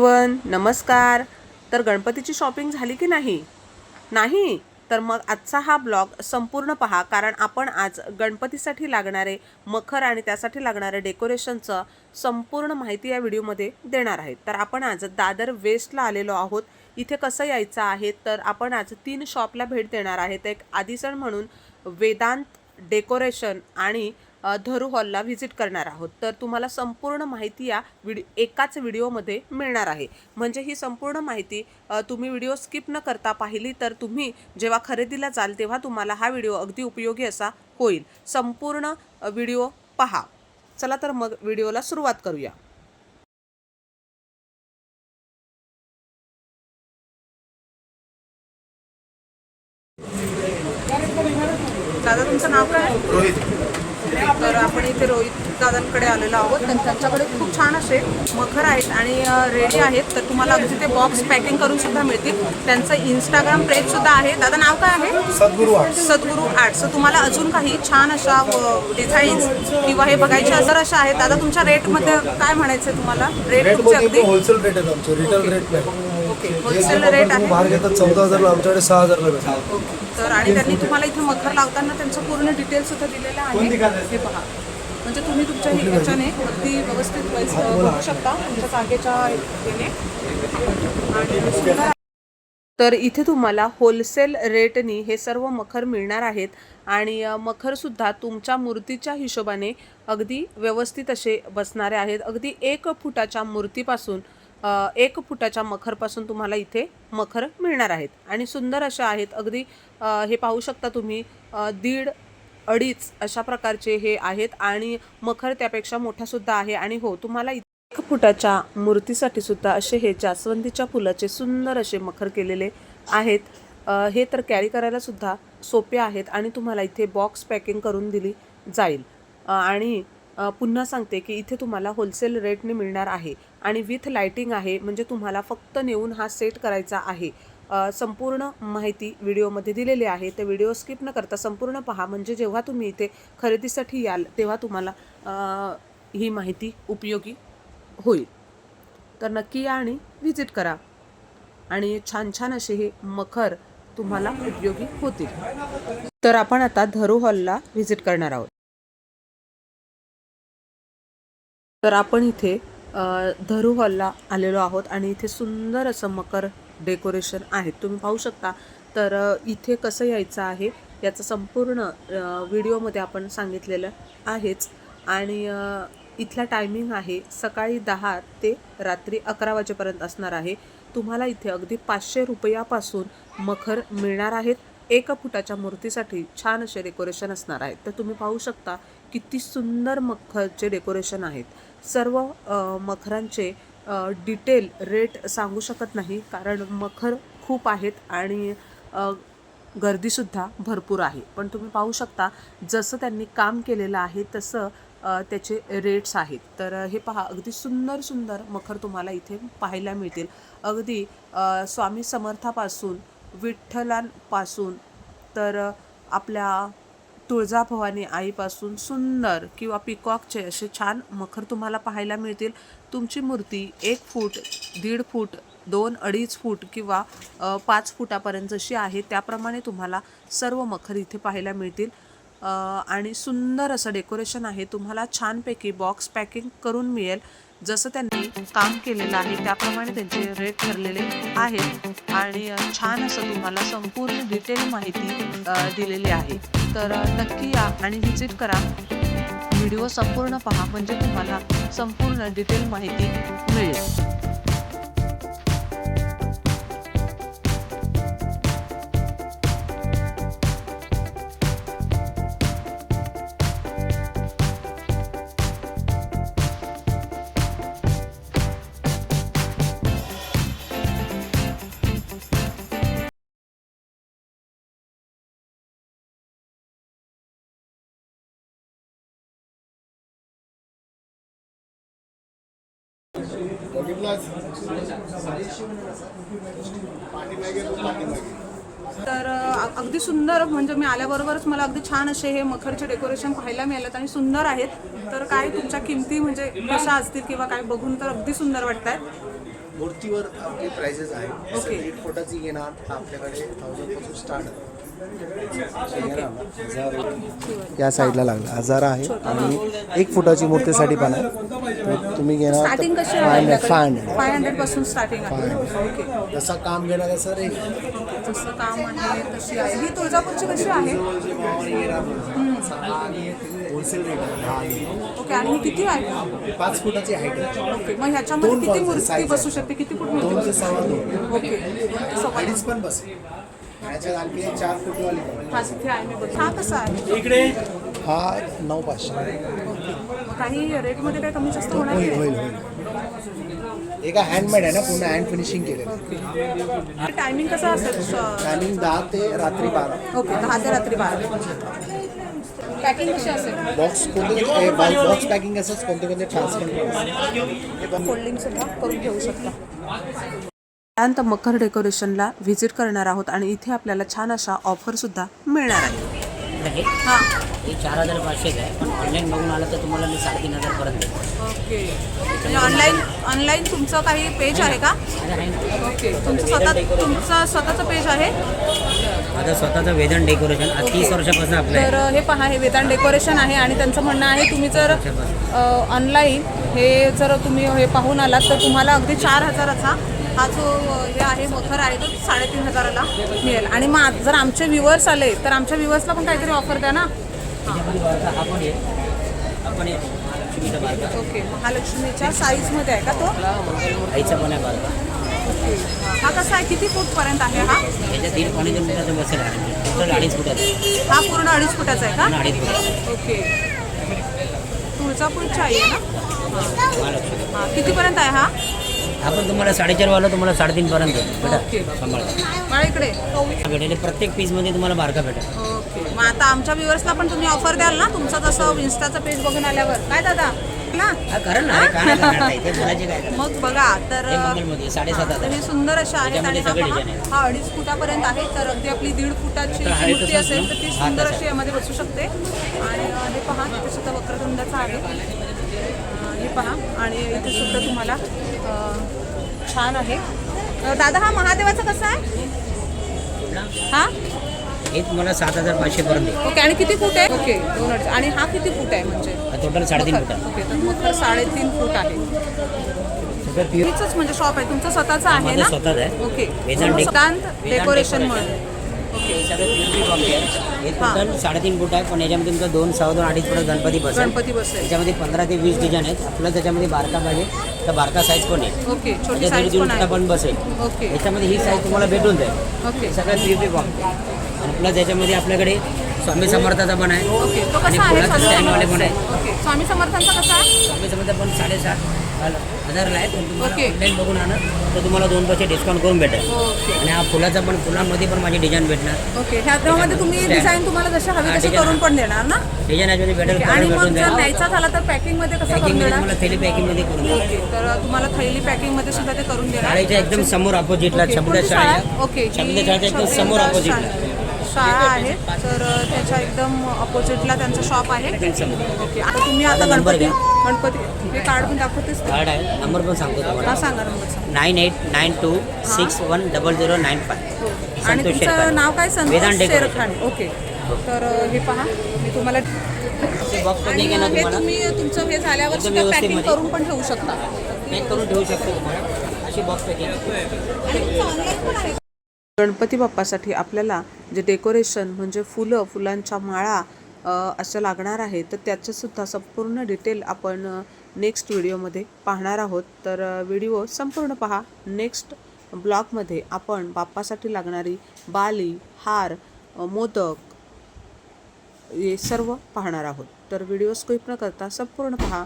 One नमस्कार. तर गणपतीची शॉपिंग झाली की नाही? नाही? तर मग आजचा हा ब्लॉग संपूर्ण पहा कारण आपण आज गणपतीसाठी लागणारे मखर आणि त्यासाठी लागणारे डेकोरेशनचं संपूर्ण माहिती या व्हिडिओमध्ये देणार आहेत तर आपण आज दादर वेस्टला आलेलो आहोत. इथे कसं यायचं आहे? तर आपण आज तीन शॉपला भेट देणार आहेत. एक आदिसण म्हणून वेदांत डेकोरेशन आणि धरू हॉलला व्हिजिट करणार आहोत. तर तुम्हाला संपूर्ण माहिती या व्हिडि एकाच व्हिडिओमध्ये मिळणार आहे. म्हणजे ही संपूर्ण माहिती तुम्ही व्हिडिओ स्किप न करता पाहिली तर तुम्ही जेव्हा खरेदीला जाल तेव्हा तुम्हाला हा व्हिडिओ अगदी उपयोगी असा होईल. संपूर्ण व्हिडिओ पहा. चला तर मग व्हिडिओला सुरुवात करूया दादा तुमचं नाव काय आहे? रोहित तर आपण इथे रोहित दादांकडे आलेलो आहोत. तर त्यांच्याकडे खूप छान असे मखर आहेत आणि रेडी आहेत. तर तुम्हाला अगदी ते बॉक्स पॅकिंग करून सुद्धा मिळतील. त्यांचं इंस्टाग्राम पेज सुद्धा आहे. दादा नाव काय आहे? सद्गुरू आर्ट सद्गुरू आर्ट्स तर तुम्हाला अजून काही छान अशा डिझाईन्स किंवा हे बघायचे असर अशा आहेत. दादा तुमच्या रेटमध्ये काय म्हणायचं तुम्हाला? रेट रेट तुमचे अगदी होलसेल रेट आहेत आमचे. रिटेल रेट नाही. ओके जे होलसेल आपण रेट आहे. बाहेर घेतात चौदा हजारला आमच्याकडे सहा हजारला भेटतात. ओके. तर आणि त्यांनी तुम्हाला इथे मखर लावताना त्यांचं पूर्ण डिटेल सुद्धा दिलेलं आहे. हे पहा. म्हणजे तुम्ही तुमच्या ह्याच्याने अगदी व्यवस्थित बघू शकता तुमच्या जागेच्या याने आणि तर इथे तुम्हाला होलसेल रेटनी हे सर्व मखर मिळणार आहेत आणि मखरसुद्धा तुमच्या मूर्तीच्या हिशोबाने अगदी व्यवस्थित असे बसणारे आहेत. अगदी एक फुटाच्या मूर्तीपासून एक फुटाच्या मखरपासून तुम्हाला इथे मखर मिळणार आहेत. आणि सुंदर अशा आहेत. अगदी हे पाहू शकता तुम्ही दीड अडीच अशा प्रकारचे हे आहेत आणि मखर त्यापेक्षा मोठासुद्धा आहे. आणि हो तुम्हाला एक फुटाच्या मूर्तीसाठी सुद्धा असे हे जास्वंदीच्या फुलाचे सुंदर असे मखर केलेले आहेत. हे तर कॅरी करायला सुद्धा सोपे आहेत आणि तुम्हाला इथे बॉक्स पॅकिंग करून दिली जाईल. आणि पुन्हा सांगते की इथे तुम्हाला होलसेल रेटने मिळणार आहे. आणि विथ लाइटिंग आहे म्हणजे तुम्हाला फक्त नेऊन हा सेट करायचा आहे. संपूर्ण माहिती व्हिडिओमध्ये दिलेली आहे. ते व्हिडिओ स्किप न करता संपूर्ण पहा. म्हणजे जेव्हा तुम्ही इथे खरेदीसाठी याल तेव्हा तुम्हाला ही माहिती उपयोगी होईल. तर नक्की या आणि व्हिजिट करा. आणि छान छान असे हे मखर तुम्हाला उपयोगी होतील. तर आपण आता धरू हॉलला व्हिजिट करणार आहोत. तर आपण इथे धरू हॉलला आलेलो आहोत आणि इथे सुंदर असं मकर डेकोरेशन आहेत. तुम्ही पाहू शकता. तर इथे कसं यायचं आहे याचं संपूर्ण व्हिडिओमध्ये आपण सांगितलेलं आहेच. आणि इथला टायमिंग आहे सकाळी दहा ते रात्री अकरा वाजेपर्यंत असणार आहे. तुम्हाला इथे अगदी पाचशे रुपयापासून मखर मिळणार आहेत. एका फुटाच्या मूर्तीसाठी छान असे डेकोरेशन असणार आहेत तर तुम्ही पाहू शकता किती सुंदर मखरचे डेकोरेशन आहेत. सर्व मखरांचे डिटेल रेट सांगू शकत नाही कारण मखर खूप आहेत आणि गर्दीसुद्धा भरपूर आहे. पण तुम्ही पाहू शकता जसं त्यांनी काम केलेलं आहे तसं त्याचे रेट्स आहेत. तर हे पहा अगदी सुंदर सुंदर मखर तुम्हाला इथे पाहायला मिळतील. अगदी स्वामी समर्थापासून विठ्ठलांपासून तर आपल्या तुळजाभवानी आईपासून सुंदर किंवा पिकॉकचे असे छान मखर तुम्हाला पाहायला मिळतील. तुमची मूर्ती एक फूट दीड फूट दोन अडीच फूट किंवा पाच फुटापर्यंत जशी आहे त्याप्रमाणे तुम्हाला सर्व मखर इथे पाहायला मिळतील. आणि सुंदर असं डेकोरेशन आहे. तुम्हाला छानपैकी बॉक्स पॅकिंग करून मिळेल. जसं त्यांनी काम केलेलं आहे त्याप्रमाणे त्यांचे रेट ठरलेले आहेत. आणि छान असं तुम्हाला संपूर्ण डिटेल माहिती दिलेली आहे. तर नक्की या आणि व्हिजिट करा. व्हिडिओ संपूर्ण पहा म्हणजे तुम्हाला संपूर्ण डिटेल माहिती मिळेल. तर अगदी सुंदर म्हणजे मी आल्याबरोबरच मला अगदी छान असे हे मखरचे डेकोरेशन पाहायला मिळालेत आणि सुंदर आहेत. तर काय तुमच्या किमती म्हणजे कशा असतील किंवा काय बघून तर अगदी सुंदर वाटत आहेत मूर्तीवर आपली प्राइजेस आहे जसं ओके. फुटाची घेणार आपल्याकडे थाउजंडपासून स्टार्ट या साईडला लागला. हजार आहे आणि एक फुटाची मूर्तीसाठी पण आहे. तुम्ही घेणार स्टार्टिंग कशी आहे फाय हंड्रेड फाय हंड्रेडपासून स्टार्टिंग आहे. जसं काम घेणार तसं जसं काम आहे तशी आहे. ही तुळजापूरची कशी आहे? होलसेल रेट ओके आणि ही किती आहे? पाच फुटाची हाईट ओके मग ह्याच्यामध्ये किती मूर्ती बसू. शकते? किती फूट ओके पण बस. हा तिथे आहे मी बघ हा। कसा आहे हा नऊ पाचशे. काही रेटमध्ये काही कमी जास्त होणार होईल नाही? होईल होईल. एका हँडमेड आहे ना पूर्ण हँड फिनिशिंग केलेलं. टायमिंग कसं असेल? टायमिंग दहा ते रात्री बारा. ओके दहा ते रात्री बारा. पॅकिंग कशी असेल? बॉक्स कोणते बॉक्स पॅकिंग असंच कोणते कोणते ट्रान्सफर फोल्डिंग सुद्धा करून घेऊ शकता. त्यानंतर मकर डेकोरेशनला व्हिजिट करणार आहोत आणि इथे आपल्याला छान अशा ऑफर सुद्धा मिळणार आहे आहे हां हे चार हजार पाचशेच आहे पण ऑनलाईन बघून आलं तर तुम्हाला मी साडेतीन हजार पर्यंत देतो. ओके. म्हणजे ऑनलाईन ऑनलाईन तुमचं काही पेज आहे का? ओके. तुमचं स्वतः तुमचं स्वतःचं पेज आहे? माझं स्वतःचं वेदन डेकोरेशन आज तीस वर्षापासून आपलं आहे. तर हे पहा हे वेदांत डेकोरेशन आहे आणि त्यांचं म्हणणं आहे तुम्ही जर ऑनलाईन हे जर तुम्ही हे पाहून आलात तर तुम्हाला अगदी चार हजाराचा हा जो हे आहे मखर आहे तो साडेतीन हजाराला मिळेल. आणि मग जर आमचे व्ह्युअर्स आले तर आमच्या व्ह्युअर्सला पण काहीतरी ऑफर द्या ना. हा. ओके महालक्ष्मीच्या साईजमध्ये आहे का तो? ओके. हा कसा आहे? किती फूटपर्यंत आहे हा? हा पूर्ण अडीच फुटाचा आहे का? ओके तुळजापूरची आई आहे. ना? हां कितीपर्यंत आहे हा? आपण तुम्हाला साडेचार वाला तुम्हाला साडेतीन पर्यंत. बेटा सांभाळा. भेटेल. प्रत्येक पीसमध्ये तुम्हाला बारका भेटेल. ओके. मग आता आमच्या व्ह्युअर्सला पण तुम्ही ऑफर द्याल ना? तुमचं जसं इन्स्टाचं पेज बघून आल्यावर. काय दादा? ना? हा करा ना. अरे का नाही करणार ताई? ते. बोलायचे काय त्याला? मग बघा तर हे मंगलमध्ये साडेसात तर हे सुंदर अशा आहेत आणि त्याच्यामध्ये हा सगळे पहा, design आहेत. हा अडीच फुटापर्यंत आहे. तर अगदी आपली दीड फुटाची तर मूर्ती तसंच असेल ना? तर ती हा, सुंदर तसं. अशी यामध्ये बसू शकते. आणि अ, हे पहा इथे सुद्धा वक्रतुंडाचं आहे. अ, हे पहा. आणि इथे सुद्धा तुम्हाला छान आहे. दादा हा महादेवाचा कसा आहे? हा? हे तुम्हाला सात हजार पाचशे पर्यंत. ओके आणि किती फूट आहे? ओके दोन अडीच. आणि हा किती फूट आहे म्हणजे? टोटल साडेतीन. फुट आहे. ओके तर मखर साडेतीन फूट आहे. म्हणजे शॉप आहे. तुमचं स्वतःचं आहे ना? स्वतःच आहे. ओके. वेदांत डेक- वेदांत वेदांत डेकोरेशन डेकोरेशन. म्हणून. हे सगळं आहे हे. टोटल साडेतीन फूट आहे पण याच्यामध्ये तुमचं दोन सहा दोन अडीच फुट गणपती बसेल. गणपती बसेल. त्याच्यामध्ये पंधरा ते वीस डिझाईन आहेत. आपल्याला त्याच्यामध्ये बारका पाहिजे तर बारका साईज पण आहे? ओके छोटी त्याच्या दीड साईज पण आहे. पण बसेल. ओके. याच्यामध्ये ही साईज तुम्हाला भेटून जाईल. ओके. हे सगळं कॉम्पी आणि प्लस याच्यामध्ये आपल्याकडे स्वामी समर्थाचा पण आहे. ओके तो आणि कसा आहे? फुलाचा स्टँडवाले पण आहे. ओके स्वामी समर्थांचा कसा आहे? स्वामी समर्थ पण साडेसात. हजारला आहे पण तुम्हाला ओके. ऑनलाईन बघून आणत तर तुम्हाला दोन पैसे डिस्काउंट करून भेटेल. ओके. आणि हा फुलाचा पण फुलांमध्ये पण माझी डिझाईन भेटणार. ओके. ह्या त्यामध्ये तुम्ही. डिझाईन तुम्हाला जसे हवी तसे design. करून पण देणार ना? डिझाईन याच्यामध्ये भेटेल ओके, कलर आणि मग भेटून जर न्यायचा झाला तर पॅकिंगमध्ये कसं करून पॅकिंगमध्ये देणार? तुम्हाला थैली पॅकिंगमध्ये करून ओके तर तुम्हाला थैली पॅकिंगमध्ये सुद्धा ते करून देणार. शाळेच्या एकदम समोर अपोजिटला ओके, कोणती शाळा? आहे? ओके. जी शाळेच्या एकदम समोर शाळा- शाळा आहे. तर त्याच्या एकदम अपोजिटला त्यांचं शॉप आहे. ओके आता तुम्ही आता नंबर गणपती घ्या. गणपती हे कार्ड पण दाखवतेस का? कार्ड आहे. नंबर पण सांगतो हा तुम्हाला सांगा. नंबर सांगा nine eight nine two six one double zero nine five आणि संतोष तुमचं शेरखान. नाव काय? संतोष वेदांत डेकोरेशन. शेरखान. ओके तर अ, हे पहा. मी तुम्हाला बॉक्स आणि हे तुम्हाला. तुम्ही तुमचं हे झाल्यावर एकदम सुद्धा पॅकिंग. करून पण ठेवू शकता. पॅक करून ठेवू शकतो तुम्हाला. अशी बॉक्स पॅकिंग आणि तुमचं ऑनलाईन पण आहे गणपती बाप्पासाठी आपल्याला जे डेकोरेशन म्हणजे फुलं फुलांच्या माळा असं लागणार आहे तर त्याचंसुद्धा संपूर्ण डिटेल आपण नेक्स्ट व्हिडिओमध्ये पाहणार आहोत. तर व्हिडिओ संपूर्ण पहा. नेक्स्ट ब्लॉगमध्ये आपण बाप्पासाठी लागणारी बाली हार मोदक हे सर्व पाहणार आहोत. तर व्हिडिओ स्किप न करता संपूर्ण पहा.